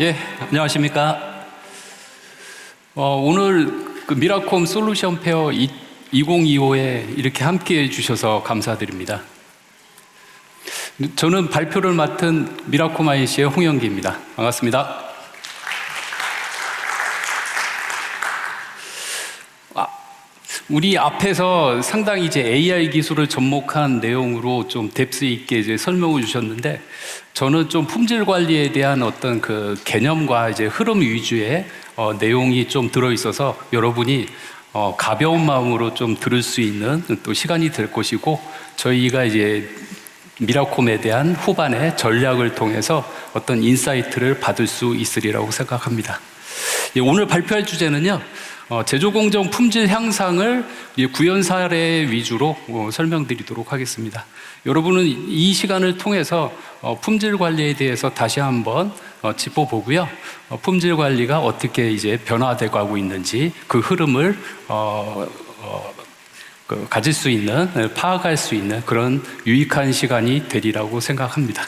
예, 안녕하십니까. 어, 오늘 그 미라콤 솔루션 페어 2025에 이렇게 함께 해주셔서 감사드립니다. 저는 발표를 맡은 미라콤 IC의 홍영기입니다. 반갑습니다. 우리 앞에서 상당히 이제 AI 기술을 접목한 내용으로 좀 뎁스 있게 이제 설명을 주셨는데 저는 좀 품질 관리에 대한 어떤 그 개념과 이제 흐름 위주의 어, 내용이 좀 들어 있어서 여러분이 어, 가벼운 마음으로 좀 들을 수 있는 또 시간이 될 것이고 저희가 이제 미라콤에 대한 후반의 전략을 통해서 어떤 인사이트를 받을 수 있으리라고 생각합니다. 예, 오늘 발표할 주제는요. 어, 제조 공정 품질 향상을 이 구현 사례 위주로 어, 설명드리도록 하겠습니다. 여러분은 이 시간을 통해서 어, 품질 관리에 대해서 다시 한번 어, 짚어보고요. 어, 품질 관리가 어떻게 이제 변화되고 있는지 그 흐름을 어, 어, 그 가질 수 있는 파악할 수 있는 그런 유익한 시간이 되리라고 생각합니다.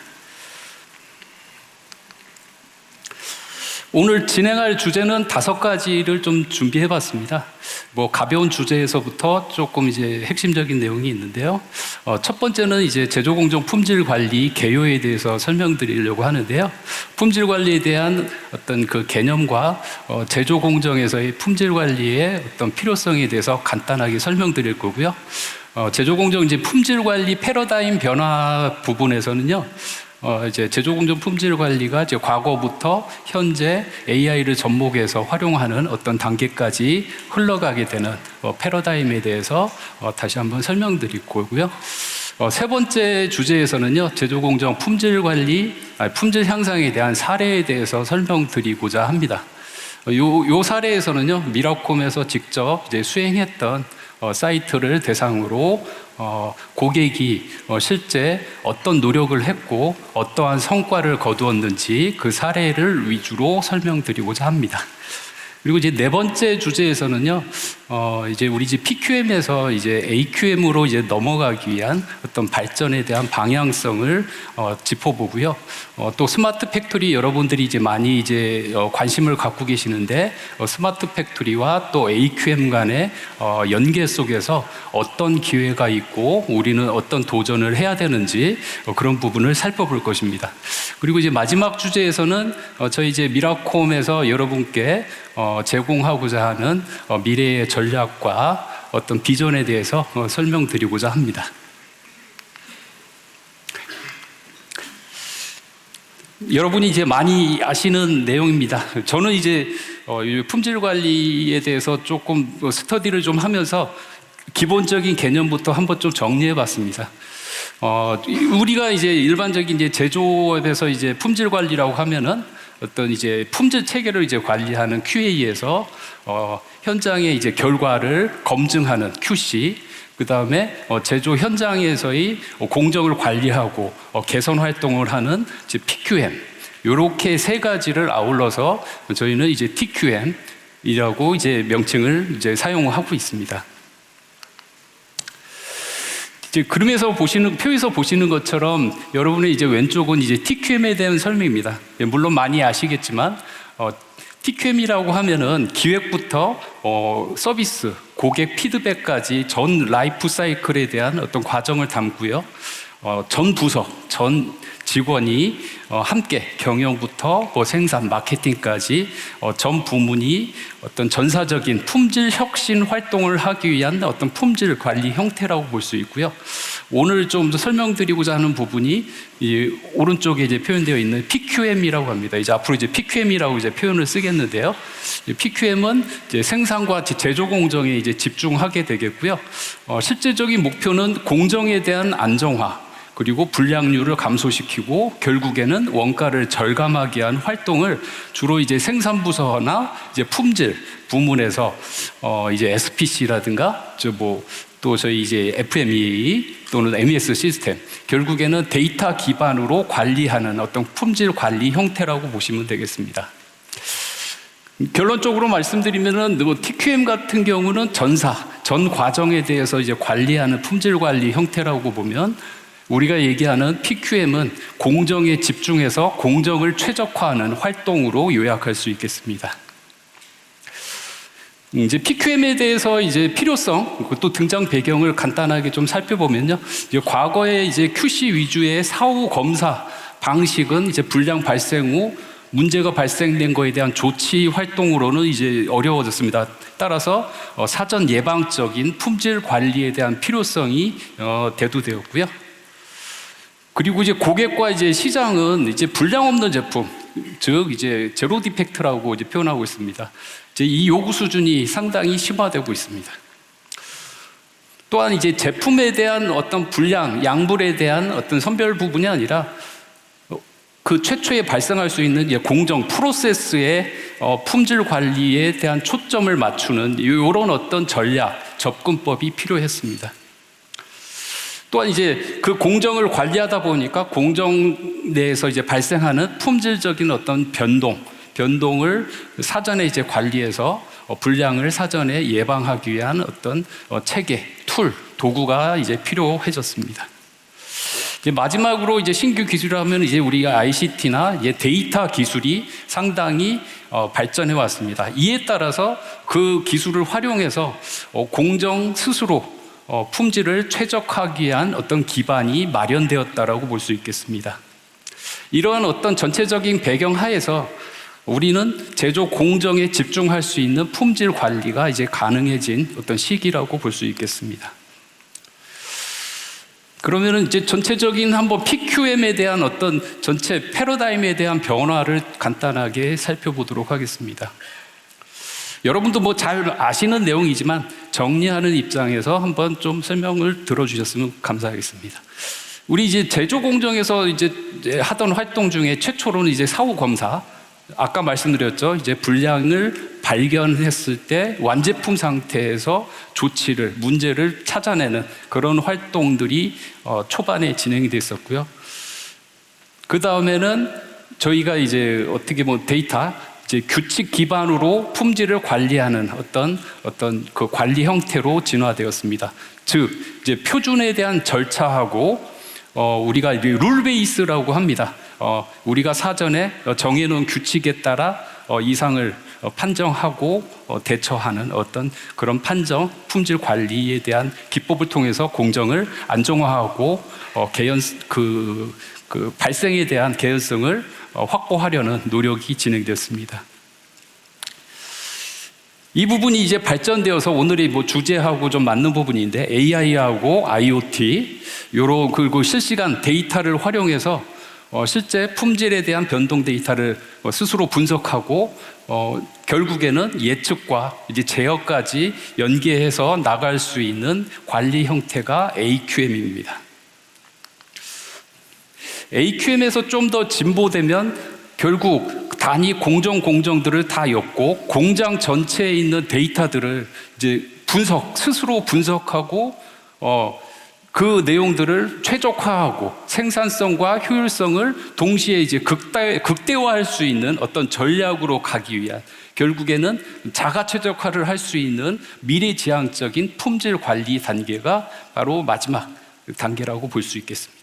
오늘 진행할 주제는 다섯 가지를 좀 준비해 봤습니다. 뭐 가벼운 주제에서부터 조금 이제 핵심적인 내용이 있는데요. 어, 첫 번째는 이제 제조공정 품질 관리 개요에 대해서 설명드리려고 하는데요. 품질 관리에 대한 어떤 그 개념과 어, 제조공정에서의 품질 관리의 어떤 필요성에 대해서 간단하게 설명드릴 거고요. 어, 제조공정 이제 품질 관리 패러다임 변화 부분에서는요. 어, 이제 제조공정 품질 관리가 이제 과거부터 현재 AI를 접목해서 활용하는 어떤 단계까지 흘러가게 되는 어, 패러다임에 대해서 어, 다시 한번 설명드릴 거고요. 어, 세 번째 주제에서는요, 제조공정 품질 관리, 아니, 품질 향상에 대한 사례에 대해서 설명드리고자 합니다. 어, 요, 요 사례에서는요, 미라콤에서 직접 이제 수행했던 어, 사이트를 대상으로 어, 고객이 어, 실제 어떤 노력을 했고 어떠한 성과를 거두었는지 그 사례를 위주로 설명드리고자 합니다. 그리고 이제 네 번째 주제에서는요, 어, 이제 우리 집 PQM에서 이제 AQM으로 이제 넘어가기 위한 어떤 발전에 대한 방향성을 어, 짚어보고요. 어, 또 스마트 팩토리 여러분들이 이제 많이 이제 어, 관심을 갖고 계시는데 어, 스마트 팩토리와 또 AQM 간의 어, 연계 속에서 어떤 기회가 있고 우리는 어떤 도전을 해야 되는지 어, 그런 부분을 살펴볼 것입니다. 그리고 이제 마지막 주제에서는 어, 저희 이제 미라콤에서 여러분께 어, 제공하고자 하는 어, 미래의 전 략과 어떤 비전에 대해서 어, 설명드리고자 합니다. 여러분이 이제 많이 아시는 내용입니다. 저는 이제 어, 이 품질 관리에 대해서 조금 어, 스터디를 좀 하면서 기본적인 개념부터 한번 좀 정리해 봤습니다. 어, 우리가 이제 일반적인 이제 제조업에서 이제 품질 관리라고 하면은 어떤 이제 품질 체계를 이제 관리하는 QA에서 어, 현장의 이제 결과를 검증하는 QC, 그 다음에 어, 제조 현장에서의 어, 공정을 관리하고 어, 개선 활동을 하는 이제 PQM, 이렇게 세 가지를 아울러서 저희는 이제 TQM이라고 이제 명칭을 이제 사용하고 있습니다. 이제 그림에서 보시는 표에서 보시는 것처럼 여러분의 이제 왼쪽은 이제 TQM에 대한 설명입니다. 예, 물론 많이 아시겠지만 어, TQM이라고 하면은 기획부터 어, 서비스, 고객 피드백까지 전 라이프 사이클에 대한 어떤 과정을 담고요. 어, 전 부서, 전 직원이 어, 함께 경영부터 뭐 생산, 마케팅까지 어, 전 부문이 어떤 전사적인 품질 혁신 활동을 하기 위한 어떤 품질 관리 형태라고 볼 수 있고요. 오늘 좀더 설명드리고자 하는 부분이 이 오른쪽에 이제 표현되어 있는 PQM이라고 합니다. 이제 앞으로 이제 PQM이라고 이제 표현을 쓰겠는데요. 이 PQM은 생산과 제조 공정에 이제 집중하게 되겠고요. 어, 실제적인 목표는 공정에 대한 안정화, 그리고 불량률을 감소시키고 결국에는 원가를 절감하게 한 활동을 주로 이제 생산부서나 이제 품질 부문에서 어 이제 SPC라든가 저뭐 또 저희 이제 FMEA 또는 MES 시스템 결국에는 데이터 기반으로 관리하는 어떤 품질 관리 형태라고 보시면 되겠습니다. 결론적으로 말씀드리면은 뭐 TQM 같은 경우는 전사 전 과정에 대해서 이제 관리하는 품질 관리 형태라고 보면 우리가 얘기하는 PQM은 공정에 집중해서 공정을 최적화하는 활동으로 요약할 수 있겠습니다. 이제 PQM에 대해서 이제 필요성, 또 등장 배경을 간단하게 좀 살펴보면요. 이제 과거에 이제 QC 위주의 사후 검사 방식은 이제 불량 발생 후 문제가 발생된 거에 대한 조치 활동으로는 이제 어려워졌습니다. 따라서 어, 사전 예방적인 품질 관리에 대한 필요성이 어, 대두되었고요. 그리고 이제 고객과 이제 시장은 이제 불량 없는 제품, 즉 이제 제로 디펙트라고 이제 표현하고 있습니다. 이제 이 요구 수준이 상당히 심화되고 있습니다. 또한 이제 제품에 대한 어떤 불량, 양불에 대한 어떤 선별 부분이 아니라 그 최초에 발생할 수 있는 공정 프로세스의 어, 품질 관리에 대한 초점을 맞추는 이런 어떤 전략, 접근법이 필요했습니다. 또한 이제 그 공정을 관리하다 보니까 공정 내에서 이제 발생하는 품질적인 어떤 변동, 변동을 사전에 이제 관리해서 어, 불량을 사전에 예방하기 위한 어떤 어, 체계, 툴, 도구가 이제 필요해졌습니다. 이제 마지막으로 이제 신규 기술하면 이제 우리가 ICT나 이제 데이터 기술이 상당히 어, 발전해 왔습니다. 이에 따라서 그 기술을 활용해서 어, 공정 스스로 어, 품질을 최적화하기 위한 어떤 기반이 마련되었다라고 볼 수 있겠습니다. 이러한 어떤 전체적인 배경 하에서 우리는 제조 공정에 집중할 수 있는 품질 관리가 이제 가능해진 어떤 시기라고 볼 수 있겠습니다. 그러면은 이제 전체적인 한번 PQM에 대한 어떤 전체 패러다임에 대한 변화를 간단하게 살펴보도록 하겠습니다. 여러분도 뭐 잘 아시는 내용이지만 정리하는 입장에서 한번 좀 설명을 들어주셨으면 감사하겠습니다. 우리 이제 제조 공정에서 이제 하던 활동 중에 최초로는 이제 사후 검사, 아까 말씀드렸죠. 이제 불량을 발견했을 때 완제품 상태에서 조치를 문제를 찾아내는 그런 활동들이 어, 초반에 진행이 됐었고요. 그 다음에는 저희가 이제 어떻게 보면 데이터 이제 규칙 기반으로 품질을 관리하는 어떤 어떤 그 관리 형태로 진화되었습니다. 즉 이제 표준에 대한 절차하고 어, 우리가 룰 베이스라고 합니다. 어, 우리가 사전에 정해놓은 규칙에 따라 어, 이상을 어, 판정하고 어, 대처하는 어떤 그런 판정, 품질 관리에 대한 기법을 통해서 공정을 안정화하고 어, 개연 그, 그 발생에 대한 개연성을 어, 확보하려는 노력이 진행됐습니다. 이 부분이 이제 발전되어서 오늘의 뭐 주제하고 좀 맞는 부분인데 AI하고 IoT 요런 그리고 실시간 데이터를 활용해서 어, 실제 품질에 대한 변동 데이터를 어, 스스로 분석하고 어, 결국에는 예측과 이제 제어까지 연계해서 나갈 수 있는 관리 형태가 AQM입니다. AQM에서 좀 더 진보되면 결국 단위 공정 공정들을 다 엮고 공장 전체에 있는 데이터들을 이제 분석 스스로 분석하고 어, 그 내용들을 최적화하고 생산성과 효율성을 동시에 이제 극대, 극대화할 수 있는 어떤 전략으로 가기 위한 결국에는 자가 최적화를 할 수 있는 미래지향적인 품질 관리 단계가 바로 마지막 단계라고 볼 수 있겠습니다.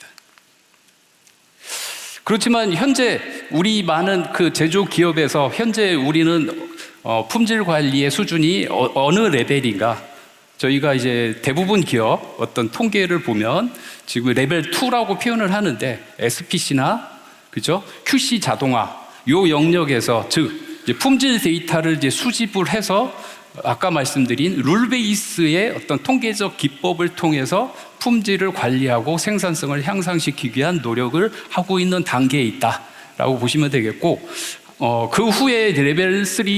그렇지만 현재 우리 많은 그 제조 기업에서 현재 우리는 어, 품질 관리의 수준이 어, 어느 레벨인가 저희가 이제 대부분 기업 어떤 통계를 보면 지금 레벨 2라고 표현을 하는데 SPC나 그죠? QC 자동화 요 영역에서 즉 품질 데이터를 이제 수집을 해서 아까 말씀드린 룰 베이스의 어떤 통계적 기법을 통해서 품질을 관리하고 생산성을 향상시키기 위한 노력을 하고 있는 단계에 있다라고 보시면 되겠고 어, 그 후에 레벨 3, 4,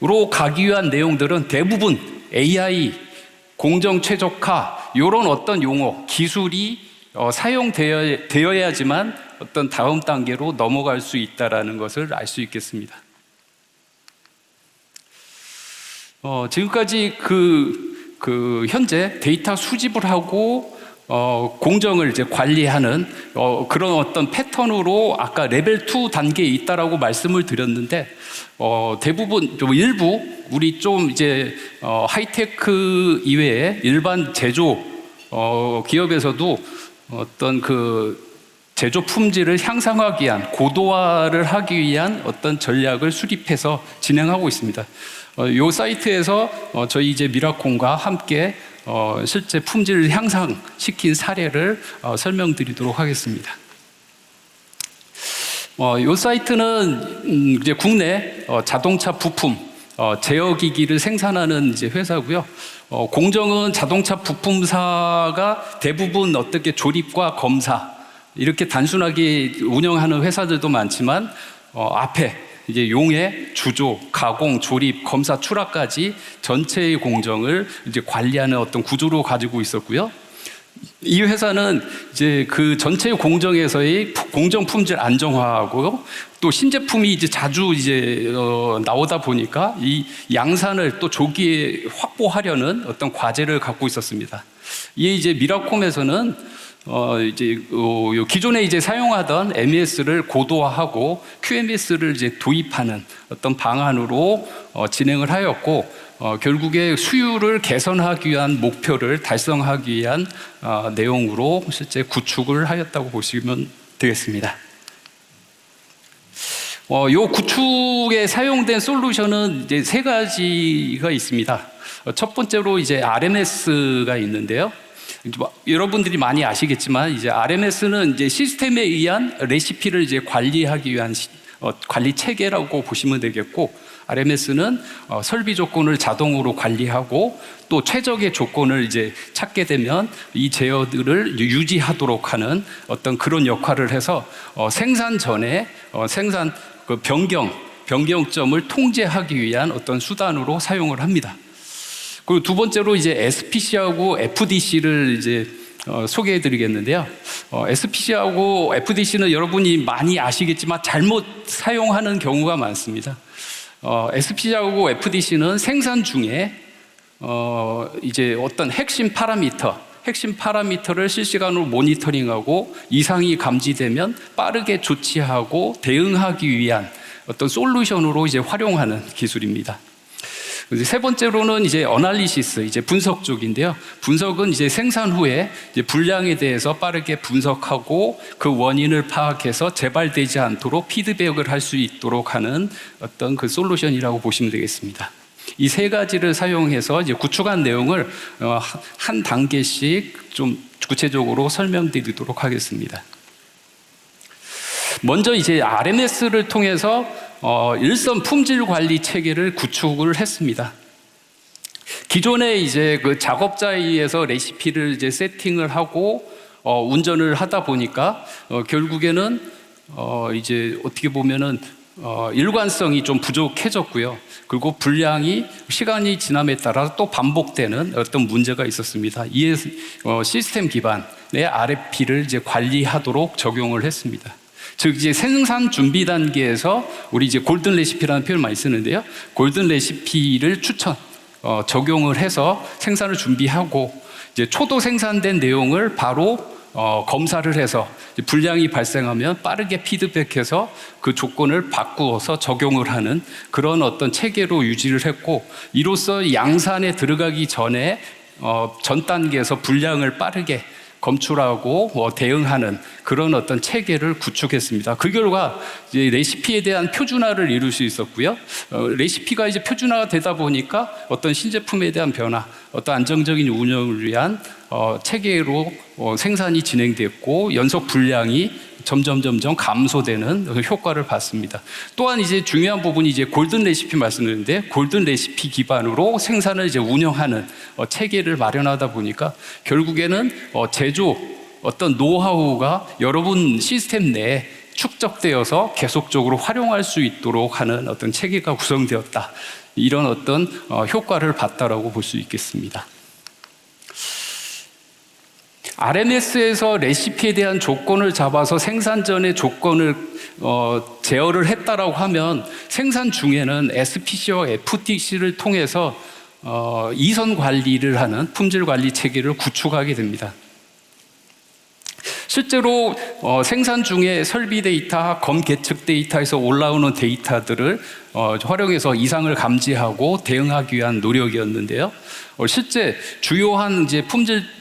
5로 가기 위한 내용들은 대부분 AI, 공정 최적화 이런 어떤 용어, 기술이 어, 사용되어야지만 어떤 다음 단계로 넘어갈 수 있다라는 것을 알 수 있겠습니다. 어, 지금까지 그, 그 현재 데이터 수집을 하고 어, 공정을 이제 관리하는 어, 그런 어떤 패턴으로 아까 레벨 2 단계에 있다라고 말씀을 드렸는데 어, 대부분 좀 일부 우리 좀 이제 어, 하이테크 이외에 일반 제조 어, 기업에서도 어떤 그 제조 품질을 향상하기 위한 고도화를 하기 위한 어떤 전략을 수립해서 진행하고 있습니다. 어, 이 사이트에서 어, 저희 이제 미라콘과 함께 어, 실제 품질을 향상시킨 사례를 어, 설명드리도록 하겠습니다. 어, 이 사이트는 음, 이제 국내 어, 자동차 부품 어, 제어 기기를 생산하는 이제 회사고요. 어, 공정은 자동차 부품사가 대부분 어떻게 조립과 검사 이렇게 단순하게 운영하는 회사들도 많지만 어, 앞에 이제 용해, 주조, 가공, 조립, 검사, 출하까지 전체의 공정을 이제 관리하는 어떤 구조로 가지고 있었고요. 이 회사는 이제 그 전체 공정에서의 푸- 공정 품질 안정화하고 또 신제품이 이제 자주 이제 어, 나오다 보니까 이 양산을 또 조기에 확보하려는 어떤 과제를 갖고 있었습니다. 이에 이제 미라콤에서는 어 이제 어, 요 기존에 이제 사용하던 MES를 고도화하고 QMS를 이제 도입하는 어떤 방안으로 어, 진행을 하였고 어, 결국에 수율을 개선하기 위한 목표를 달성하기 위한 어, 내용으로 실제 구축을 하였다고 보시면 되겠습니다. 어, 요 구축에 사용된 솔루션은 이제 세 가지가 있습니다. 어, 첫 번째로 이제 RMS가 있는데요. 뭐 여러분들이 많이 아시겠지만 이제 RMS는 이제 시스템에 의한 레시피를 이제 관리하기 위한 시- 어, 관리 체계라고 보시면 되겠고 RMS는 어, 설비 조건을 자동으로 관리하고 또 최적의 조건을 이제 찾게 되면 이 제어들을 유지하도록 하는 어떤 그런 역할을 해서 어, 생산 전에 어, 생산 그 변경 변경점을 통제하기 위한 어떤 수단으로 사용을 합니다. 그리고 두 번째로 이제 SPC하고 FDC를 이제 어, 소개해 드리겠는데요. 어, SPC하고 FDC는 여러분이 많이 아시겠지만 잘못 사용하는 경우가 많습니다. 어, SPC하고 FDC는 생산 중에 어, 이제 어떤 핵심 파라미터, 핵심 파라미터를 실시간으로 모니터링하고 이상이 감지되면 빠르게 조치하고 대응하기 위한 어떤 솔루션으로 이제 활용하는 기술입니다. 세 번째로는 이제 어날리시스, 이제 분석 쪽인데요. 분석은 이제 생산 후에 이제 불량에 대해서 빠르게 분석하고 그 원인을 파악해서 재발되지 않도록 피드백을 할 수 있도록 하는 어떤 그 솔루션이라고 보시면 되겠습니다. 이 세 가지를 사용해서 이제 구축한 내용을 어, 한 단계씩 좀 구체적으로 설명드리도록 하겠습니다. 먼저 이제 RMS를 통해서 어, 일선 품질 관리 체계를 구축을 했습니다. 기존에 이제 그 작업자에 의해서 레시피를 이제 세팅을 하고 어, 운전을 하다 보니까 어, 결국에는 어, 이제 어떻게 보면은 어, 일관성이 좀 부족해졌고요. 그리고 분량이 시간이 지남에 따라 또 반복되는 어떤 문제가 있었습니다. 이에 어, 시스템 기반의 RFP를 이제 관리하도록 적용을 했습니다. 즉 이제 생산 준비 단계에서 우리 이제 골든 레시피라는 표현을 많이 쓰는데요. 골든 레시피를 추천 어, 적용을 해서 생산을 준비하고 이제 초도 생산된 내용을 바로 어, 검사를 해서 이제 불량이 발생하면 빠르게 피드백해서 그 조건을 바꾸어서 적용을 하는 그런 어떤 체계로 유지를 했고 이로써 양산에 들어가기 전에 어, 전 단계에서 불량을 빠르게 검출하고 어, 대응하는 그런 어떤 체계를 구축했습니다. 그 결과 이제 레시피에 대한 표준화를 이룰 수 있었고요. 어, 레시피가 이제 표준화가 되다 보니까 어떤 신제품에 대한 변화, 어떤 안정적인 운영을 위한 어, 체계로 어, 생산이 진행됐고 연속 분량이 점점 점점 감소되는 효과를 봤습니다. 또한 이제 중요한 부분이 이제 골든 레시피 말씀드렸는데 골든 레시피 기반으로 생산을 이제 운영하는 어, 체계를 마련하다 보니까 결국에는 어, 제조 어떤 노하우가 여러분 시스템 내에 축적되어서 계속적으로 활용할 수 있도록 하는 어떤 체계가 구성되었다. 이런 어떤 어, 효과를 봤다라고 볼 수 있겠습니다. RMS에서 레시피에 대한 조건을 잡아서 생산 전에 조건을 어, 제어를 했다라고 하면 생산 중에는 SPC와 FTC를 통해서 어, 이선 관리를 하는 품질 관리 체계를 구축하게 됩니다. 실제로 어, 생산 중에 설비 데이터, 검 계측 데이터에서 올라오는 데이터들을 어, 활용해서 이상을 감지하고 대응하기 위한 노력이었는데요. 어, 실제 주요한 이제 품질 어,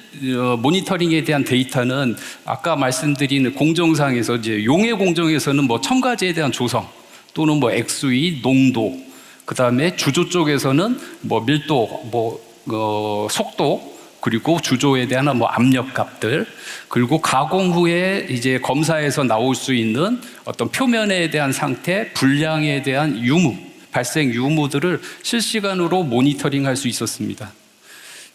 모니터링에 대한 데이터는 아까 말씀드린 공정상에서 이제 용해 공정에서는 뭐 첨가제에 대한 조성 또는 뭐 액수위, 농도, 그 다음에 주조 쪽에서는 뭐 밀도, 뭐 어, 속도 그리고 주조에 대한 뭐 압력 값들 그리고 가공 후에 이제 검사에서 나올 수 있는 어떤 표면에 대한 상태, 불량에 대한 유무, 발생 유무들을 실시간으로 모니터링 할 수 있었습니다.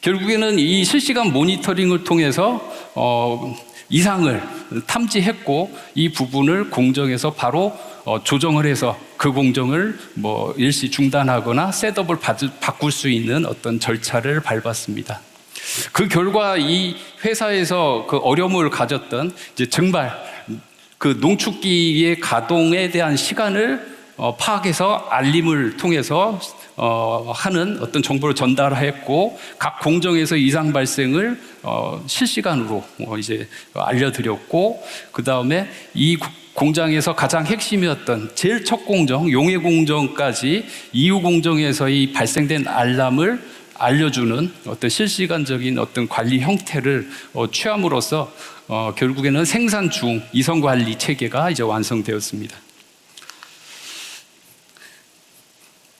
결국에는 이 실시간 모니터링을 통해서 어, 이상을 탐지했고 이 부분을 공정에서 바로 어, 조정을 해서 그 공정을 뭐 일시 중단하거나 셋업을 받을, 바꿀 수 있는 어떤 절차를 밟았습니다. 그 결과 이 회사에서 그 어려움을 가졌던 이제 증발 그 농축기의 가동에 대한 시간을 어, 파악해서 알림을 통해서 어, 하는 어떤 정보를 전달했고 각 공정에서 이상 발생을 어, 실시간으로 어, 이제 알려드렸고 그 다음에 이 구- 공장에서 가장 핵심이었던 제일 첫 공정 용해 공정까지 이후 공정에서의 발생된 알람을 알려주는 어떤 실시간적인 어떤 관리 형태를 어, 취함으로써 어, 결국에는 생산 중 이성 관리 체계가 이제 완성되었습니다.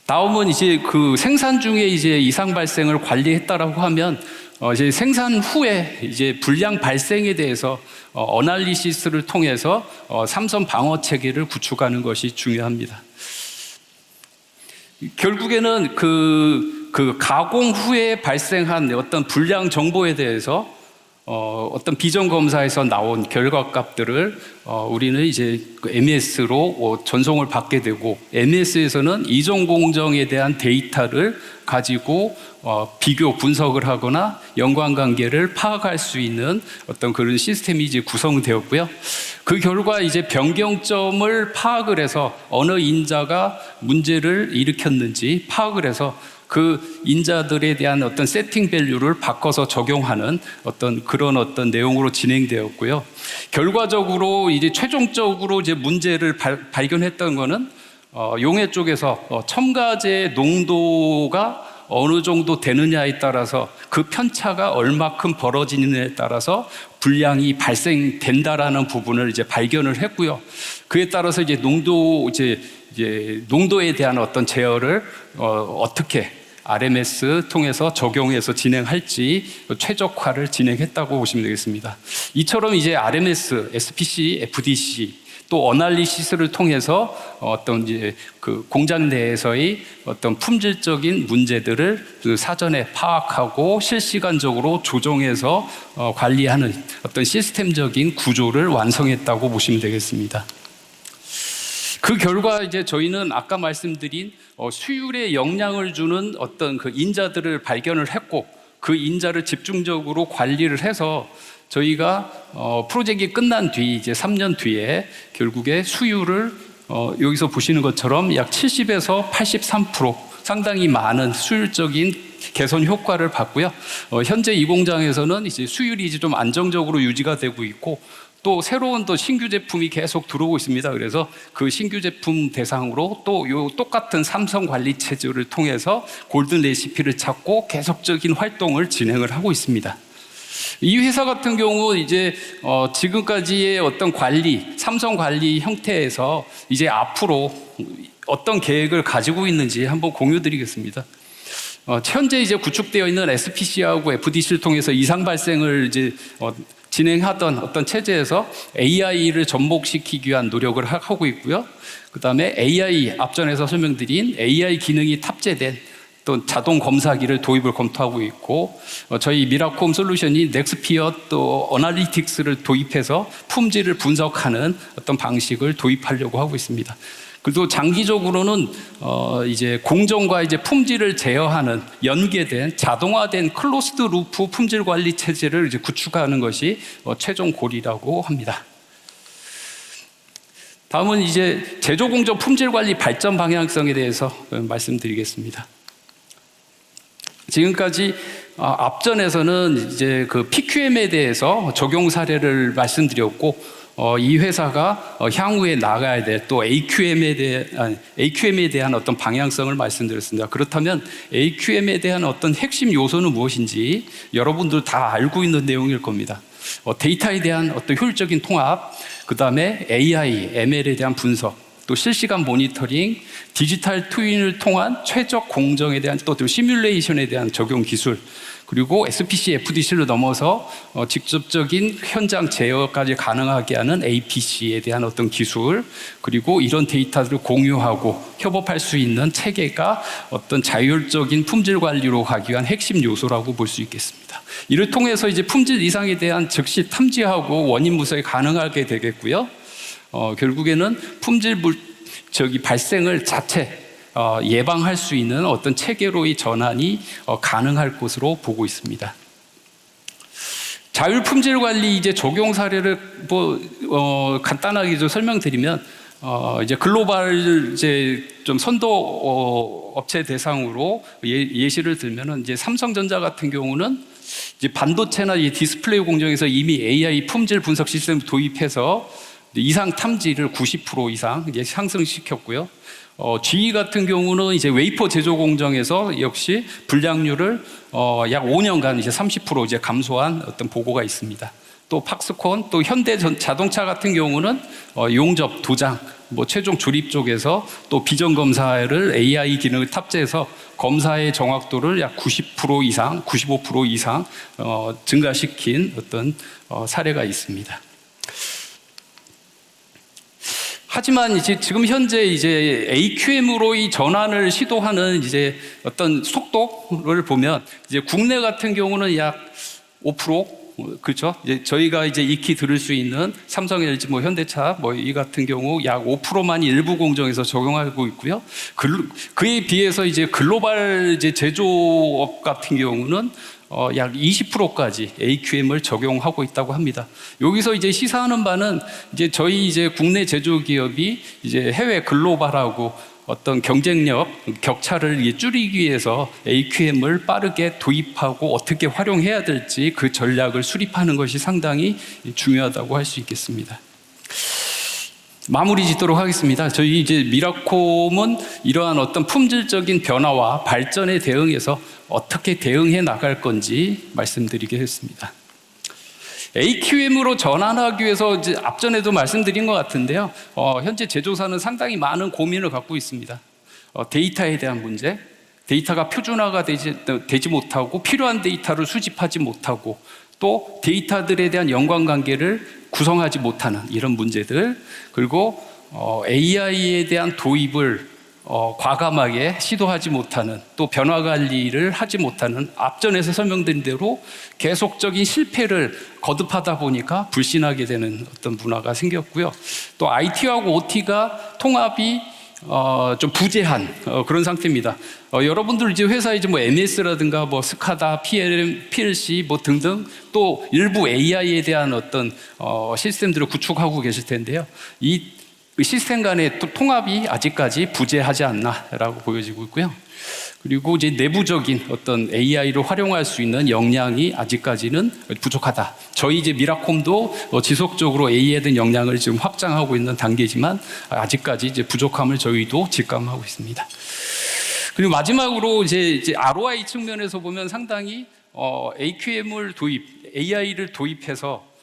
다음은 이제 그 생산 중에 이제 이상 발생을 관리했다라고 하면 어 이제 생산 후에 이제 불량 발생에 대해서 어 어날리시스를 통해서 어 삼선 방어 체계를 구축하는 것이 중요합니다. 결국에는 그, 그 가공 후에 발생한 어떤 불량 정보에 대해서 어, 어떤 비전 검사에서 나온 결과값들을 어, 우리는 이제 그 MES로 어, 전송을 받게 되고 MES에서는 이전 공정에 대한 데이터를 가지고 어, 비교 분석을 하거나 연관관계를 파악할 수 있는 어떤 그런 시스템이 이제 구성되었고요. 그 결과 이제 변경점을 파악을 해서 어느 인자가 문제를 일으켰는지 파악을 해서 그 인자들에 대한 어떤 세팅 밸류를 바꿔서 적용하는 어떤 그런 어떤 내용으로 진행되었고요. 결과적으로 이제 최종적으로 이제 문제를 발, 발견했던 거는 어, 용해 쪽에서 어, 첨가제 농도가 어느 정도 되느냐에 따라서 그 편차가 얼마큼 벌어지느냐에 따라서 불량이 발생된다라는 부분을 이제 발견을 했고요. 그에 따라서 이제 농도 이제 이제 농도에 대한 어떤 제어를 어, 어떻게 RMS 통해서 적용해서 진행할지 최적화를 진행했다고 보시면 되겠습니다. 이처럼 이제 RMS, SPC, FDC 또 어날리시스를 통해서 어떤 이제 그 공장 내에서의 어떤 품질적인 문제들을 그 사전에 파악하고 실시간적으로 조정해서 어, 관리하는 어떤 시스템적인 구조를 완성했다고 보시면 되겠습니다. 그 결과 이제 저희는 아까 말씀드린 어, 수율에 영향을 주는 어떤 그 인자들을 발견을 했고 그 인자를 집중적으로 관리를 해서 저희가 어, 프로젝트가 끝난 뒤 이제 3년 뒤에 결국에 수율을 어, 여기서 보시는 것처럼 약 70에서 83% 상당히 많은 수율적인 개선 효과를 봤고요. 어, 현재 이 공장에서는 이제 수율이 이제 좀 안정적으로 유지가 되고 있고 또 새로운 또 신규 제품이 계속 들어오고 있습니다. 그래서 그 신규 제품 대상으로 또 요 똑같은 삼성 관리 체제를 통해서 골든 레시피를 찾고 계속적인 활동을 진행을 하고 있습니다. 이 회사 같은 경우 이제 어 지금까지의 어떤 관리, 삼성 관리 형태에서 이제 앞으로 어떤 계획을 가지고 있는지 한번 공유드리겠습니다. 어, 현재 이제 구축되어 있는 SPC하고 FDC를 통해서 이상 발생을 이제 어, 진행하던 어떤 체제에서 AI를 접목시키기 위한 노력을 하- 하고 있고요. 그 다음에 AI 앞전에서 설명드린 AI 기능이 탑재된 또 자동 검사기를 도입을 검토하고 있고 어, 저희 미라콤 솔루션이 넥스피어 또 어널리틱스를 도입해서 품질을 분석하는 어떤 방식을 도입하려고 하고 있습니다. 그리고 장기적으로는 어 이제 공정과 이제 품질을 제어하는 연계된 자동화된 클로스드 루프 품질 관리 체제를 이제 구축하는 것이 어 최종 골이라고 합니다. 다음은 이제 제조 공정 품질 관리 발전 방향성에 대해서 어, 말씀드리겠습니다. 지금까지 아, 앞전에서는 이제 그 PQM에 대해서 적용 사례를 말씀드렸고 어, 이 회사가 어, 향후에 나가야 될 또 AQM에 대한 아니, AQM에 대한 어떤 방향성을 말씀드렸습니다. 그렇다면 AQM에 대한 어떤 핵심 요소는 무엇인지 여러분들 다 알고 있는 내용일 겁니다. 어, 데이터에 대한 어떤 효율적인 통합, 그 다음에 AI, ML에 대한 분석, 또 실시간 모니터링, 디지털 트윈을 통한 최적 공정에 대한 또 시뮬레이션에 대한 적용 기술, 그리고 SPC, FDC를 넘어서 어, 직접적인 현장 제어까지 가능하게 하는 APC에 대한 어떤 기술, 그리고 이런 데이터들을 공유하고 협업할 수 있는 체계가 어떤 자율적인 품질 관리로 가기 위한 핵심 요소라고 볼 수 있겠습니다. 이를 통해서 이제 품질 이상에 대한 즉시 탐지하고 원인 분석이 가능하게 되겠고요. 어, 결국에는 품질 물, 저기 발생을 자체 어, 예방할 수 있는 어떤 체계로의 전환이 어, 가능할 것으로 보고 있습니다. 자율 품질 관리 이제 적용 사례를 뭐 어, 간단하게 좀 설명드리면 어, 이제 글로벌 이제 좀 선도 어, 업체 대상으로 예, 예시를 들면은 이제 삼성전자 같은 경우는 이제 반도체나 이 디스플레이 공정에서 이미 AI 품질 분석 시스템 도입해서 이상 탐지를 90% 이상 이제 상승시켰고요. 어, GE 같은 경우는 이제 웨이퍼 제조 공정에서 역시 불량률을 어, 약 5년간 이제 30% 이제 감소한 어떤 보고가 있습니다. 또 팍스콘, 또 현대 전- 자동차 같은 경우는 어, 용접, 도장, 뭐 최종 조립 쪽에서 또 비전 검사를 AI 기능을 탑재해서 검사의 정확도를 약 90% 이상, 95% 이상 어, 증가시킨 어떤 어, 사례가 있습니다. 하지만 이제 지금 현재 이제 AQM으로 이 전환을 시도하는 이제 어떤 속도를 보면 이제 국내 같은 경우는 약 5% 그렇죠. 이제 저희가 이제 익히 들을 수 있는 삼성, LG, 뭐 현대차 뭐 이 같은 경우 약 5%만 일부 공정에서 적용하고 있고요. 글- 그에 비해서 이제 글로벌 이제 제조업 같은 경우는 어, 약 20%까지 AQM을 적용하고 있다고 합니다. 여기서 이제 시사하는 바는 이제 저희 이제 국내 제조 기업이 이제 해외 글로벌하고 어떤 경쟁력 격차를 줄이기 위해서 AQM을 빠르게 도입하고 어떻게 활용해야 될지 그 전략을 수립하는 것이 상당히 중요하다고 할 수 있겠습니다. 마무리 짓도록 하겠습니다. 저희 이제 미라콤은 이러한 어떤 품질적인 변화와 발전에 대응해서 어떻게 대응해 나갈 건지 말씀드리겠습니다. AQM으로 전환하기 위해서 이제 앞전에도 말씀드린 것 같은데요. 어, 현재 제조사는 상당히 많은 고민을 갖고 있습니다. 어, 데이터에 대한 문제, 데이터가 표준화가 되지, 되지 못하고 필요한 데이터를 수집하지 못하고 또 데이터들에 대한 연관관계를 구성하지 못하는 이런 문제들 그리고 어, AI에 대한 도입을 어, 과감하게 시도하지 못하는 또 변화 관리를 하지 못하는 앞전에서 설명드린 대로 계속적인 실패를 거듭하다 보니까 불신하게 되는 어떤 문화가 생겼고요. 또 IT하고 OT가 통합이 어, 좀 부재한 어, 그런 상태입니다. 어, 여러분들 이제 회사 이제 뭐 MS라든가 뭐 스카다, PLM, PLC 뭐 등등 또 일부 AI에 대한 어떤 어, 시스템들을 구축하고 계실 텐데요. 이 시스템 간의 또 통합이 아직까지 부재하지 않나라고 보여지고 있고요. 그리고 이제 내부적인 어떤 AI를 활용할 수 있는 역량이 아직까지는 부족하다. 저희 이제 미라콤도 어, 지속적으로 AI에 대한 역량을 지금 확장하고 있는 단계지만 아직까지 이제 부족함을 저희도 직감하고 있습니다. 그리고 마지막으로 이제, 이제 ROI 측면에서 보면 상당히 어, AQM을 도입, AI를 도입해서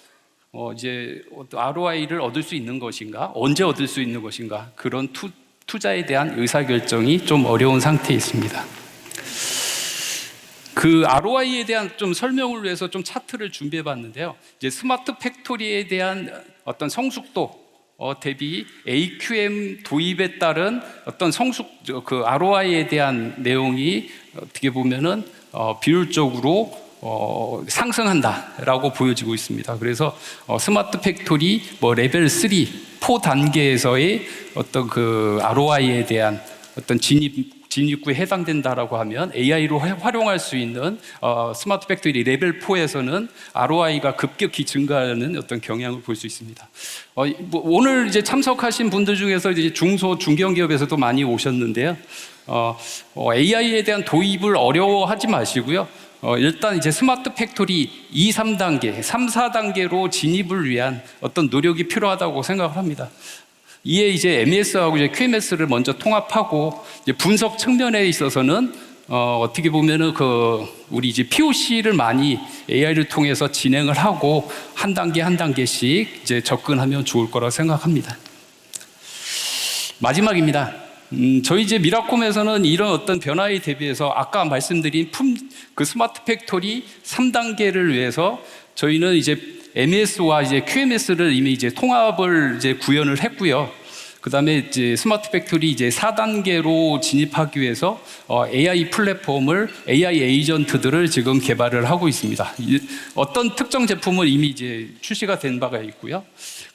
어, 이제 ROI를 얻을 수 있는 것인가, 언제 얻을 수 있는 것인가 그런 투, 투자에 대한 의사 결정이 좀 어려운 상태에 있습니다. 그 ROI에 대한 좀 설명을 위해서 좀 차트를 준비해 봤는데요. 이제 스마트 팩토리에 대한 어떤 성숙도 어, 대비 AQM 도입에 따른 어떤 성숙 저, 그 ROI에 대한 내용이 어떻게 보면은 어, 비율적으로 어, 상승한다라고 보여지고 있습니다. 그래서 어, 스마트 팩토리 뭐 레벨 3, 4 단계에서의 어떤 그 ROI에 대한 어떤 진입 진입구에 해당된다라고 하면 AI로 활용할 수 있는 어, 스마트 팩토리 레벨 4에서는 ROI가 급격히 증가하는 어떤 경향을 볼 수 있습니다. 어, 뭐 오늘 이제 참석하신 분들 중에서 이제 중소 중견 기업에서도 많이 오셨는데요. 어, 어, AI에 대한 도입을 어려워하지 마시고요. 어, 일단 이제 스마트 팩토리 2, 3단계, 3, 4단계로 진입을 위한 어떤 노력이 필요하다고 생각을 합니다. 이에 이제 MES하고 이제 QMS를 먼저 통합하고 분석 측면에 있어서는 어, 어떻게 보면은 그 우리 이제 POC를 많이 AI를 통해서 진행을 하고 한 단계 한 단계씩 이제 접근하면 좋을 거라고 생각합니다. 마지막입니다. 음, 저희 이제 미라콤에서는 이런 어떤 변화에 대비해서 아까 말씀드린 품, 그 스마트 팩토리 3단계를 위해서 저희는 이제 MES와 이제 QMS를 이미 이제 통합을 이제 구현을 했고요. 그 다음에 이제 스마트 팩토리 이제 4단계로 진입하기 위해서 어, AI 플랫폼을 AI 에이전트들을 지금 개발을 하고 있습니다. 이- 어떤 특정 제품은 이미 이제 출시가 된 바가 있고요.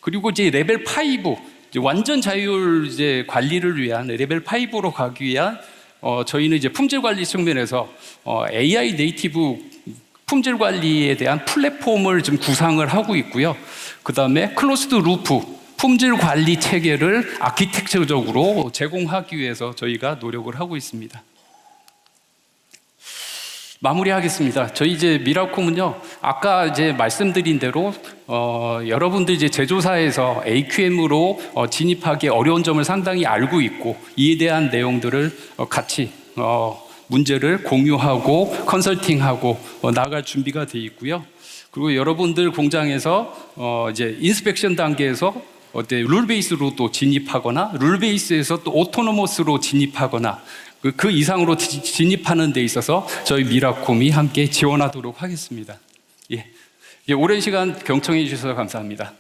그리고 이제 레벨 5 이제 완전 자율 이제 관리를 위한 레벨 5로 가기 위한 어, 저희는 이제 품질 관리 측면에서 어, AI 네이티브 품질 관리에 대한 플랫폼을 좀 구상을 하고 있고요. 그 다음에 클로스드 루프 품질 관리 체계를 아키텍처적으로 제공하기 위해서 저희가 노력을 하고 있습니다. 마무리하겠습니다. 저희 이제 미라콤은요, 아까 이제 말씀드린 대로 어, 여러분들 이제 제조사에서 AQM으로 어, 진입하기 어려운 점을 상당히 알고 있고 이에 대한 내용들을 어, 같이 어, 문제를 공유하고 컨설팅하고 어, 나갈 준비가 돼 있고요. 그리고 여러분들 공장에서 어, 이제 인스펙션 단계에서 어때 룰 베이스로 또 진입하거나 룰 베이스에서 또 오토노머스로 진입하거나 그, 그 이상으로 지- 진입하는 데 있어서 저희 미라콤이 함께 지원하도록 하겠습니다. 예. 예, 오랜 시간 경청해 주셔서 감사합니다.